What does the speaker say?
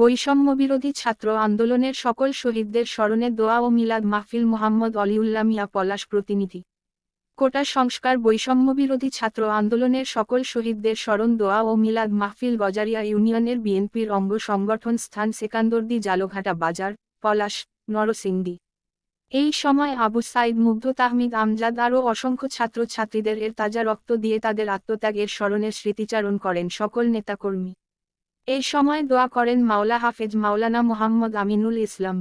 বৈষম্যবিরোধী ছাত্র আন্দোলনের সকল শহীদদের স্মরণে দোয়া ও মিলাদ মাহফিল মোহাম্মদ অলিউল্লা মিয়া পলাশ প্রতিনিধি। কোটা সংস্কার বৈষম্যবিরোধী ছাত্র আন্দোলনের সকল শহীদদের স্মরণ দোয়া ও মিলাদ মাহফিল গজারিয়া ইউনিয়নের বিএনপির অঙ্গ সংগঠন স্থান সেকান্দর্দি জালোঘাটা বাজার, পলাশ, নরসিংদী। এই সময় আবু সাইদ মুগ্ধ তাহমিদ আমজাদ আরও অসংখ্য ছাত্রছাত্রীদের এর তাজা রক্ত দিয়ে তাদের আত্মত্যাগের স্মরণের স্মৃতিচারণ করেন সকল নেতাকর্মী। এই সময় দোয়া করেন মাওলা হাফেজ মাওলানা মোহাম্মদ আমিনুল ইসলাম।